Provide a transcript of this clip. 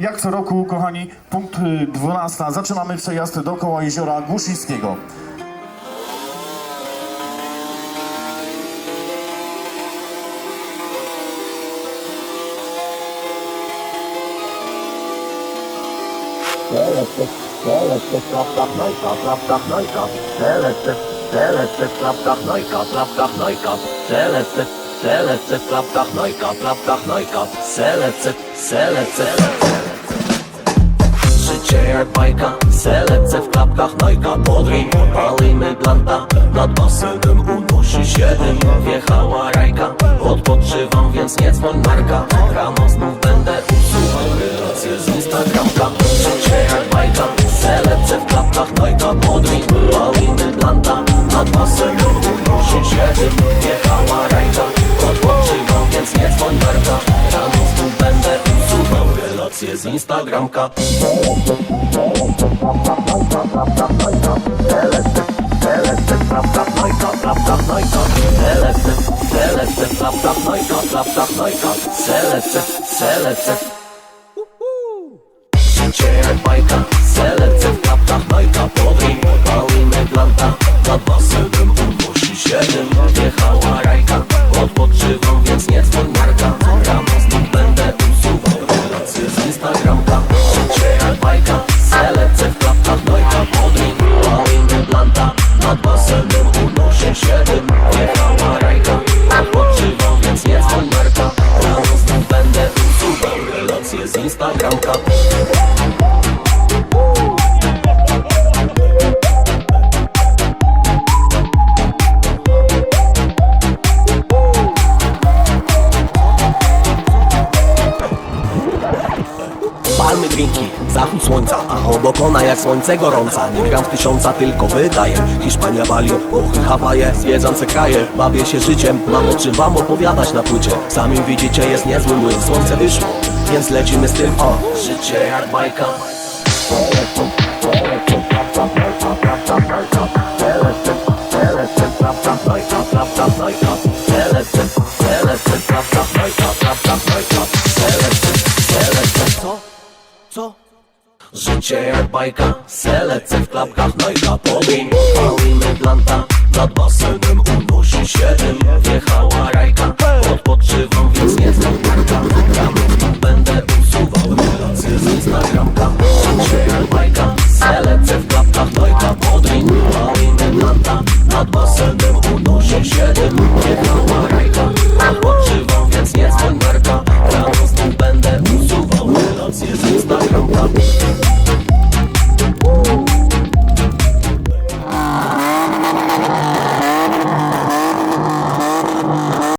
jak co roku, kochani, punkt y, 12. Zaczynamy przejazd dookoła jeziora Głuszyńskiego. Hnojka. Selektyw, selektyw, klapka, hnojka, klapka, hnojka. Selektyw, selektyw. Życie jak bajka, w klapkach, nojka podrim Palimy blanta, nad basenem unosi się dym. Wjechała rajka, odpoczywam, więc nie dzwoń marka. Rano znów będę usuwał relacje z Instagramka. Życie jak bajka, w klapkach, nojka podrim Palimy blanta, nad basenem unosi się dym. Wjechała relacje z Instagramka. Selektyw, selektyw Życie jak bajka, selekcja w klapkach, bajka podrim Palimy blanta, nad basenem unosi się dym Wjechała Palmy drinki, zachód słońca A obok ona jak słońce gorąca. Nie gram w tysiąca, tylko wydaję Hiszpania, Bali, Włochy, Hawaje Zwiedzam se kraje, bawię się życiem Mam o czym wam opowiadać na płycie. Sami widzicie, jest niezły młyn Słońce wyszło, więc lecimy z tym O, życie jak bajka. Co? Co? Życie jak bajka, selekcja w klapkach, nojka podrim Palimy blanta, nad basenem unosi się dym Wjechała rajka, odpoczywam,